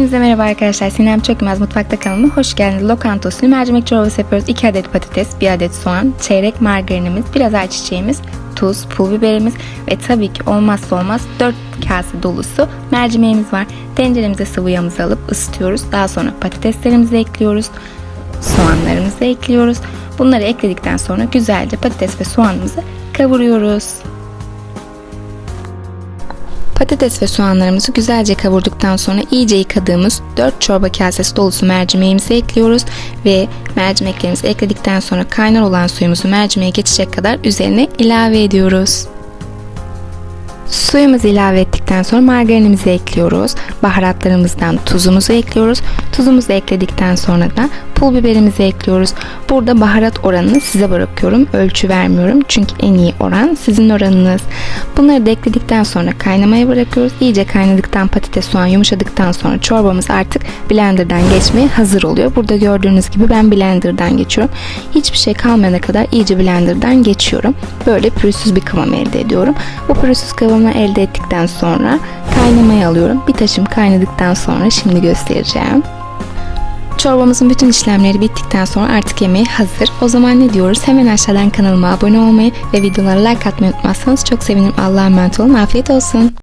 Hepinize merhaba arkadaşlar. Sinem Çökmez Mutfakta kanalıma hoş geldiniz. Lokanta usulü mercimek çorbası yapıyoruz. 2 adet patates, 1 adet soğan, çeyrek margarinimiz, biraz ayçiçeğimiz, tuz, pul biberimiz ve tabii ki olmazsa olmaz 4 kase dolusu mercimeğimiz var. Tenceremize sıvı yağımızı alıp ısıtıyoruz. Daha sonra patateslerimizi ekliyoruz. Soğanlarımızı ekliyoruz. Bunları ekledikten sonra güzelce patates ve soğanımızı kavuruyoruz. Patates ve soğanlarımızı güzelce kavurduktan sonra iyice yıkadığımız 4 çorba kasesi dolusu mercimeğimizi ekliyoruz ve mercimeklerimizi ekledikten sonra kaynar olan suyumuzu mercimeğe geçecek kadar üzerine ilave ediyoruz. Suyumuzu ilave ettikten sonra margarinimizi ekliyoruz. Baharatlarımızdan tuzumuzu ekliyoruz. Tuzumuzu ekledikten sonra da pul biberimizi ekliyoruz. Burada baharat oranını size bırakıyorum. Ölçü vermiyorum. Çünkü en iyi oran sizin oranınız. Bunları da ekledikten sonra kaynamaya bırakıyoruz. İyice kaynadıktan patates soğan yumuşadıktan sonra çorbamız artık blenderdan geçmeye hazır oluyor. Burada gördüğünüz gibi ben blenderdan geçiyorum. Hiçbir şey kalmayana kadar iyice blenderdan geçiyorum. Böyle pürüzsüz bir kıvam elde ediyorum. Bu pürüzsüz kıvamı elde ettikten sonra kaynamaya alıyorum. Bir taşım kaynadıktan sonra şimdi göstereceğim. Çorbamızın bütün işlemleri bittikten sonra artık yemeğe hazır. O zaman ne diyoruz? Hemen aşağıdan kanalıma abone olmayı ve videolara like atmayı unutmazsanız çok sevinirim. Allah'a emanet olun. Afiyet olsun.